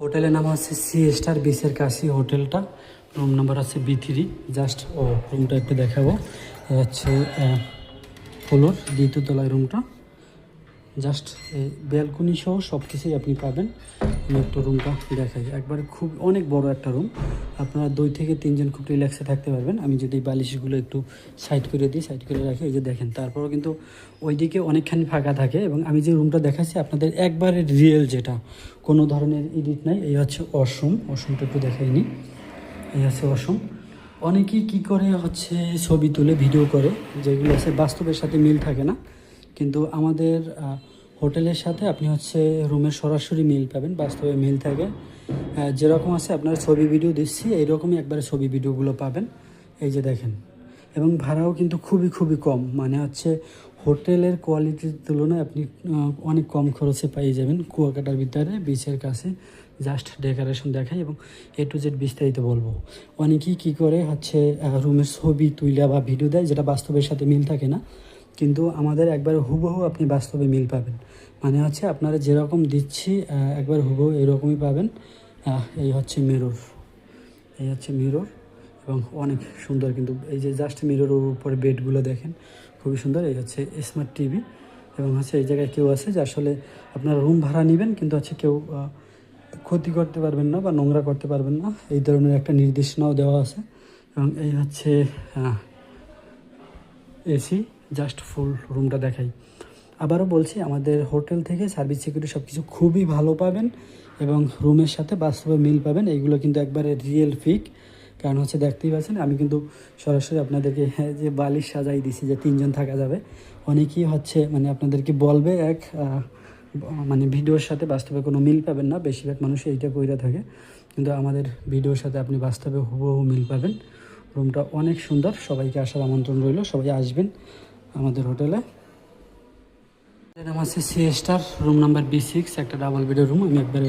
হোটেলের নাম হচ্ছে সি স্টার বিচের কাছে হোটেলটা। রুম নাম্বার আছে বি থ্রি। জাস্ট, ও, রুমটা একটু দেখাবো। হচ্ছে ফ্লোর, দ্বিতীয় তলায় রুমটা। জাস্ট এই ব্যালকনি সহ সব কিছুই আপনি পাবেন। আমি একটু রুমটা দেখাই। একবারে খুব, অনেক বড় একটা রুম আপনারা দুই থেকে তিনজন খুব রিল্যাক্সে থাকতে পারবেন। আমি যদি বালিশগুলো একটু সাইড করে দিই সাইড করে রাখি, এই যে দেখেন, তারপরও কিন্তু ওইদিকে অনেকখানি ফাঁকা থাকে এবং আমি যে রুমটা দেখাচ্ছি, আপনাদের একবারে রিয়েল যেটা। কোনো ধরনের এডিট নাই। এই হচ্ছে অসম অসমটা একটু দেখাইনি এই আছে অসম অনেকেই কি করে হচ্ছে ছবি তুলে ভিডিও করে, যেগুলো আছে, বাস্তবের সাথে মিল থাকে না। কিন্তু আমাদের হোটেলের সাথে আপনি হচ্ছে রুমের সরাসরি মিল পাবেন, বাস্তবে মিল থাকে যেরকম আছে আপনার ছবি ভিডিও দিচ্ছি, এইরকমই একবারে ছবি ভিডিওগুলো পাবেন। এই যে দেখেন। এবং ভাড়াও কিন্তু খুবই খুবই কম। মানে হচ্ছে হোটেলের কোয়ালিটির তুলনায় আপনি অনেক কম খরচে পাইয়ে যাবেন কুয়াকাটার ভিতরে বিচের কাছে। জাস্ট ডেকোরেশন দেখাই এবং এ টু জেড বিস্তারিত বলব। অনেকেই কী করে হচ্ছে রুমের ছবি তুইলা বা ভিডিও দেয়, যেটা বাস্তবের সাথে মিল থাকে না। কিন্তু আমাদের একবার হুবহু আপনি বাস্তবে মিল পাবেন। মানে হচ্ছে আপনারা যেরকম দিচ্ছি একবার হুবহু এরকমই পাবেন। এই হচ্ছে মিরর এই হচ্ছে মিরর এবং অনেক সুন্দর কিন্তু এই যে জাস্ট মিররের উপরে বেডগুলো দেখেন, খুবই সুন্দর। এই হচ্ছে স্মার্ট টিভি এবং হচ্ছে এই জায়গায় কেউ আছে যে আসলে আপনারা রুম ভাড়া নেবেন কিন্তু হচ্ছে কেউ ক্ষতি করতে পারবেন না বা নোংরা করতে পারবেন না। এই ধরনের একটা নির্দেশনাও দেওয়া আছে এবং এই হচ্ছে এসি জাস্ট ফুল রুমটা দেখাই। আবারও বলছি, আমাদের হোটেল থেকে সার্ভিস সিকিউরিটি সব কিছু খুবই ভালো পাবেন এবং রুমের সাথে বাস্তবে মিল পাবেন। এইগুলো কিন্তু একবারে রিয়েল ফিক কারণ হচ্ছে দেখতেই পাচ্ছেন, আমি কিন্তু সরাসরি আপনাদেরকে যে বালিশ সাজাই দিছি যে তিনজন থাকা যাবে, অনেকেই হচ্ছে মানে আপনাদেরকে বলবে এক মানে ভিডিওর সাথে বাস্তবে কোনো মিল পাবেন না, বেশিরভাগ মানুষ এইটা কইরা থাকে। কিন্তু আমাদের ভিডিওর সাথে আপনি বাস্তবে হুবহু মিল পাবেন। রুমটা অনেক সুন্দর, সবাইকে আসার আমন্ত্রণ রইল, সবাই আসবেন। আমাদের হোটেলে। নাম C star room number B six, একটা ডাবল বেডের রুম আমি একবারে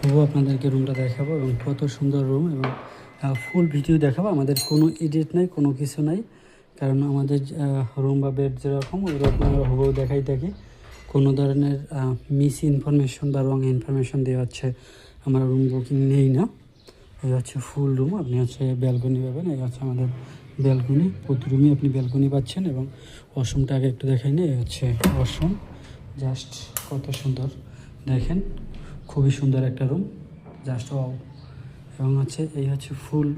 হুবহু আপনাদেরকে রুমটা দেখাবো এবং কত সুন্দর রুম এবং ফুল ভিডিও দেখাবো। আমাদের কোনো এডিট নাই, কোনো কিছু নাই। কারণ আমাদের রুম বা বেড যেরকম ওই রকম আমরা হুবহু দেখাই থাকি। কোনো ধরনের মিস ইনফরমেশন বা রং ইনফরমেশন দেওয়া হচ্ছে, আমরা রুম বুকিং নেই না। এই হচ্ছে ফুল রুম আপনি হচ্ছে ব্যালকনি পাবেন, এই হচ্ছে আমাদের ব্যালকনি প্রতি রুমে আপনি ব্যালকনি পাচ্ছেন এবং অসমটা আগে একটু দেখাই নি হচ্ছে অসম। জাস্ট কত সুন্দর, দেখেন, খুবই সুন্দর একটা রুম জাস্ট ওয়াও এবং হচ্ছে এই হচ্ছে ফুল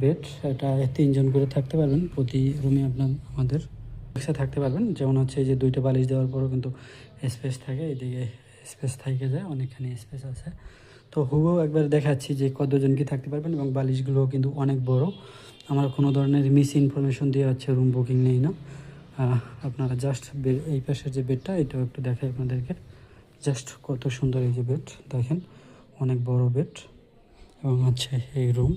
বেড এটা তিনজন করে থাকতে পারবেন, প্রতি রুমে আপনার, আমাদের একসাথে থাকতে পারবেন। যেমন হচ্ছে এই যে দুইটা বালিশ দেওয়ার পরও কিন্তু স্পেস থাকে, এদিকে স্পেস থেকে যায়, অনেকখানি স্পেস আছে। তো হুবহু একবার দেখাচ্ছি যে কতজন কি থাকতে পারবেন এবং বালিশগুলোও কিন্তু অনেক বড়। আমার কোনো ধরনের মিস ইনফরমেশন দিয়ে হচ্ছে রুম বুকিং নেই না। আপনারা জাস্ট এই পাশের যে বেডটা, এটাও একটু দেখাই আপনাদেরকে। জাস্ট কত সুন্দর এই যে বেড, দেখেন, অনেক বড় বেড। এবং হচ্ছে এই রুম,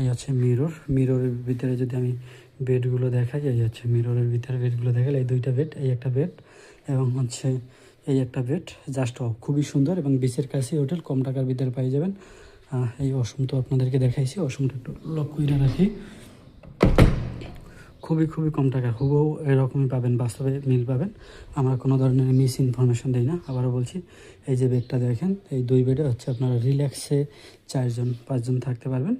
এই হচ্ছে মিরর। মিররের ভিতরে যদি আমি বেডগুলো দেখাই, এই হচ্ছে মিররের ভিতরে বেডগুলো দেখালে এই দুইটা বেড, এই একটা বেড। এবং হচ্ছে এই একটা বেড জাস্ট খুবই সুন্দর এবং বিচের কাছে হোটেল কম টাকার ভিতরে পাই যাবেন। এই অসম তো আপনাদেরকে দেখাইছি, অসমটা একটু লক করে রাখি। খুবই খুবই কম টাকা, হুবহু এরকমই পাবেন, বাস্তবে মিল পাবেন। আমরা কোনো ধরনের মিস ইনফরমেশন দিই না, আবারও বলছি, এই যে বেডটা দেখেন, এই দুই বেডে হচ্ছে আপনারা রিল্যাক্সে চারজন, পাঁচজন থাকতে পারবেন।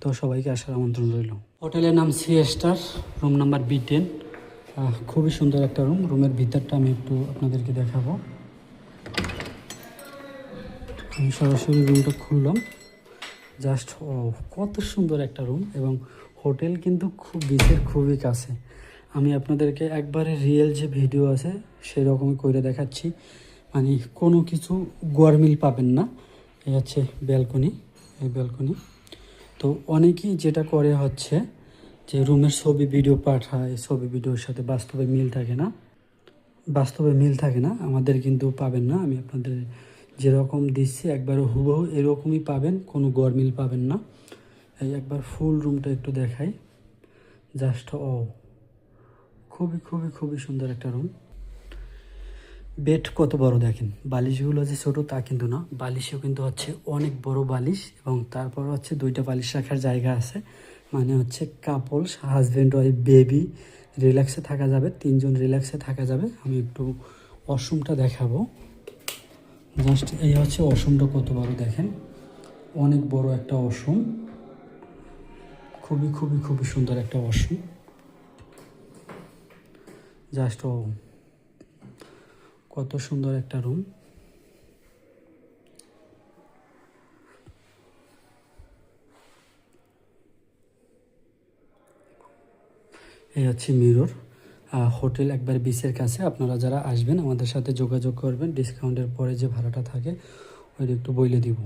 তো সবাইকে আসার আমন্ত্রণ রইল। হোটেলের নাম C star room number B ten খুবই সুন্দর একটা রুম রুমের ভিতরটা আমি একটু আপনাদেরকে দেখাবো। আমি সরাসরি রুমটা খুললাম। জাস্ট ও, কত সুন্দর একটা রুম এবং হোটেল কিন্তু খুব বিচের খুবই কাছে। আমি আপনাদেরকে একবারে রিয়েল যে ভিডিও আছে, সেরকমই করে দেখাচ্ছি। মানে কোনো কিছু গরমিল পাবেন না। এই হচ্ছে ব্যালকনি এই ব্যালকনি তো অনেকেই যেটা করে হচ্ছে যে রুমের ছবি ভিডিও পাঠায়, ছবি ভিডিওর সাথে বাস্তবে মিল থাকে না। বাস্তবে মিল থাকে না, আমাদের কিন্তু পাবেন না। আমি আপনাদের যেরকম দিচ্ছি একবার হুবহু এরকমই পাবেন, কোনো গরমিল পাবেন না। এই একবার ফুল রুমটা একটু দেখাই। জাস্ট ও খুবই খুবই খুবই সুন্দর একটা রুম বেড কত বড় দেখেন? বালিশগুলো যে ছোট তা কিন্তু না। বালিশও কিন্তু হচ্ছে অনেক বড় বালিশ এবং তারপর হচ্ছে দুইটা বালিশ রাখার জায়গা আছে। মানে হচ্ছে কাপল হাজব্যান্ড ওয়াইফ বেবি রিল্যাক্সে থাকা যাবে, তিনজন রিল্যাক্সে থাকা যাবে। আমি একটু ওয়াশরুমটা দেখাবো। জাস্ট এই হচ্ছে অসমটা কত বড় দেখেন? অনেক বড় একটা অসম খুবই খুবই খুবই সুন্দর একটা অসম জাস্ট ও কত সুন্দর একটা রুম এই হচ্ছে মিরর। হোটেল একবার বিচের কাছে, আপনারা যারা আসবেন আমাদের সাথে যোগাযোগ করবেন। ডিসকাউন্টের পরে যে ভাড়াটা থাকে, ওইটা একটু বইলে দিব।